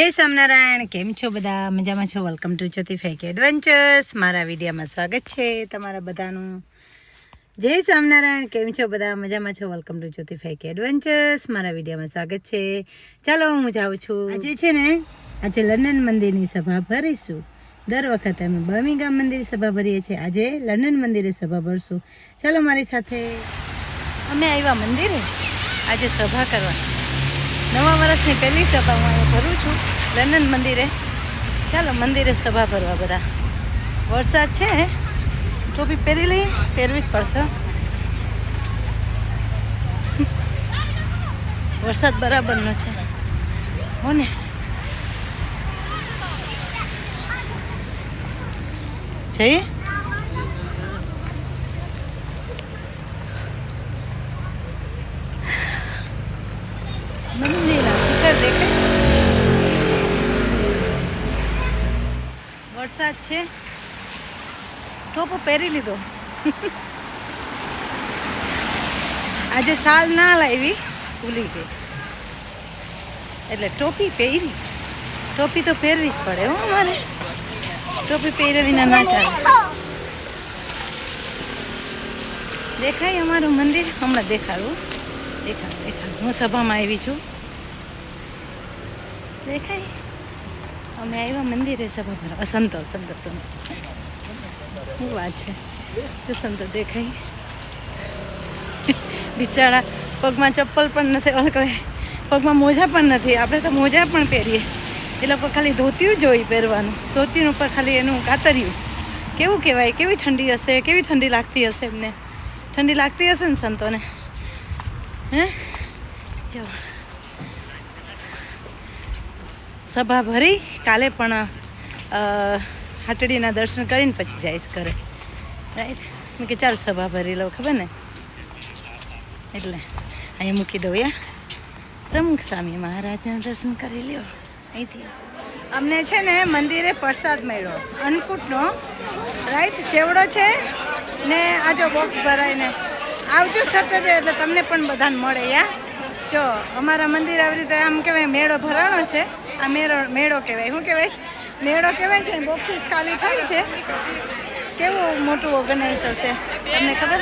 જય સ્વામિનારાયણ કેમ છો બધા? મજામાં છો? Welcome to Jyoti fake adventures મારા વિડીયામાં સ્વાગત છે તમારા બધાનું. જય સ્વામિનારાયણ કેમ છો બધા? મજામાં છો? Welcome to Jyoti fake adventures મારા વિડીયામાં સ્વાગત છે. ચાલો હું જાઉં છું. આજે છે ને આજે લંડન મંદિરની સભા ભરીશું. દર વખતે અમે બર્મિંગામ મંદિર સભા ભરીએ છીએ. આજે લંડન મંદિરે સભા ભરશું. ચાલો મારી સાથે. અમે આવ્યા મંદિરે. આજે સભા કરવા નવા વર્ષની પહેલી સભા હું ભરું છું. લંડન મંદિરે. ચાલો, મંદિરે સભા ભરવા બધા. વરસાદ છે ટોપી પહેરી લઈએ, પહેરવી જ પડશે. વરસાદ બરાબરનો છે. હોને જઈએ? મંદિરના શિખર દેખાય વરસાદ છે. ટોપો પહેરી લીધો. આજે સાલ ના લાવી ભૂલી ગઈ. એટલે ટોપી પહેરી. ટોપી તો પહેરવી જ પડે હો મારે ટોપી પહેર્યા વિના ના ચાલે. દેખાય અમારું મંદિર? હમણાં દેખાડું. દેખાડ દેખાડ. હું સભામાં આવી છું. દેખાય. અમે આવ્યા મંદિરે સભા ભરવા. સંતો સંતો સંતો. શું વાત છે? તો સંતો દેખાય. બિચારા પગમાં ચપ્પલ પણ નથી ઓળખવે પગમાં મોજા પણ નથી. આપણે તો મોજા પણ પહેરીએ. એ લોકો ખાલી ધોતિયું જોઈ પહેરવાનું. ધોતિયું ઉપર ખાલી એનું કાતર્યું. કેવું કહેવાય? કેવી ઠંડી હશે? કેવી ઠંડી લાગતી હશે એમને? ઠંડી લાગતી હશે ને સંતોને? હે? જો. સભા ભરી. કાલે પણ હાટડીના દર્શન કરીને પછી જઈશ ઘરે. રાઈટ મેં કે ચાલ સભા ભરી લઉં, ખબર ને? એટલે અહીંયા મૂકી દઉં, યા. પ્રમુખ સ્વામી મહારાજના દર્શન કરી લ્યો. અહીંથી. અમને છે ને મંદિરે પ્રસાદ મળ્યો. અન્નકૂટનો. રાઈટ ચેવડો છે? ને આ જો બોક્સ ભરાઈને. આવજો સેટરડે એટલે તમને પણ બધાને મળે, યા. જો, અમારા મંદિર આવી રીતે આમ કહેવાય મેળો ભરાણો છે. આ મેળો મેળો કહેવાય. શું કહેવાય? મેળો કહેવાય છે બોક્સીસ ખાલી થાય છે. કેવું મોટું ઓર્ગનાઇઝ હશે તમને ખબર?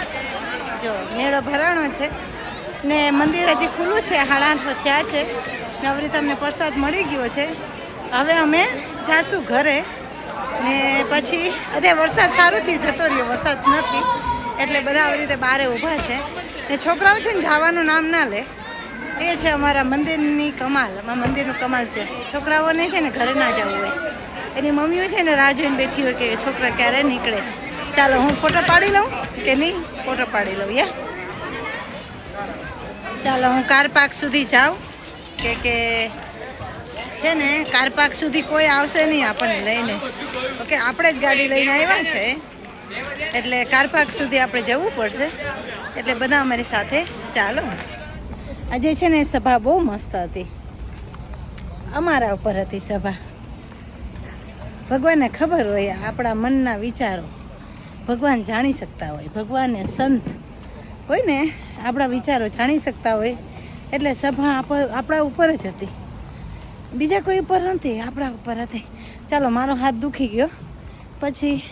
જો, મેળો ભરાણો છે. ને મંદિર હજી ખુલ્લું છે સાડા થયા છે. ને આવી રીતે અમને પ્રસાદ મળી ગયો છે. હવે અમે જાશું ઘરે. ને પછી, અરે, વરસાદ સારોથી જતો રહ્યો. વરસાદ નથી. એટલે બધા આવી રીતે બારે ઊભા છે. ને છોકરાઓ છે ને, જવાનું નામ ના લે. એ છે અમારા મંદિરની કમાલ. અમારા મંદિરનું કમાલ છે. છોકરાઓને છે ને ઘરે ના જવું હોય. એની મમ્મીઓ છે ને રાહ જોઈને બેઠી હોય કે છોકરા ક્યારે નીકળે. ચાલો, હું ફોટો પાડી લઉં કે નહીં? ફોટો પાડી લઉં, યા? ચાલો, હું કાર પાર્ક સુધી જાઉં. કે કે છે ને, કાર પાર્ક સુધી કોઈ આવશે નહીં આપણને લઈને. ઓકે, આપણે જ ગાડી લઈને આવ્યા છે. એટલે કાર પાર્ક સુધી આપણે જવું પડશે. એટલે બધા અમારી સાથે ચાલો. આજે છે ને સભા બહુ મસ્ત હતી. અમારા ઉપર હતી સભા. ભગવાનને ખબર હોય આપણા મનના વિચારો. ભગવાન જાણી શકતા હોય. ભગવાનને સંત હોય ને આપણા વિચારો જાણી શકતા હોય, એટલે સભા આપ- આપણા ઉપર જ હતી. બીજા કોઈ ઉપર નથી, આપણા ઉપર હતી. ચાલો, મારો હાથ દુખી ગયો. પછી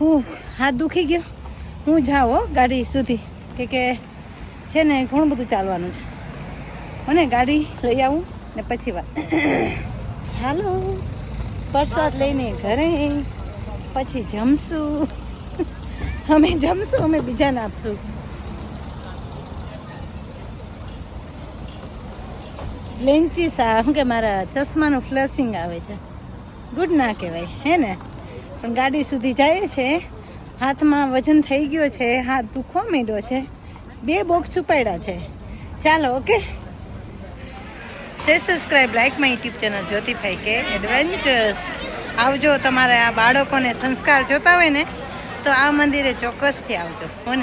હું હાથ દુખી ગયો. હું જાઉં ગાડી સુધી. કે કે છે ને ઘણું બધું ચાલવાનું છે. મને ગાડી લઈ આવું ને પછી વાત. ચાલો. પ્રસાદ લઈને ઘરે. પછી જમશું. અમે જમશું, અમે બીજાને આપશું. લેન્ચી આ શું કે મારા ચશ્માનું ફ્લેશિંગ આવે છે. ગુડ ના કહેવાય, હે ને? પણ ગાડી સુધી જાય છે. હાથમાં વજન થઈ ગયો છે, હાથ દુખવા માંડ્યો છે. બે બોક્સ ઉપાડ્યા છે. ચાલો okay say subscribe like my YouTube channel જ્યોતિભાઈ કે એડવેન્ચર્સ આવજો તમારે આ બાળકોને સંસ્કાર જોતા હોય ને, તો આ મંદિરે ચોક્કસથી આવજો હો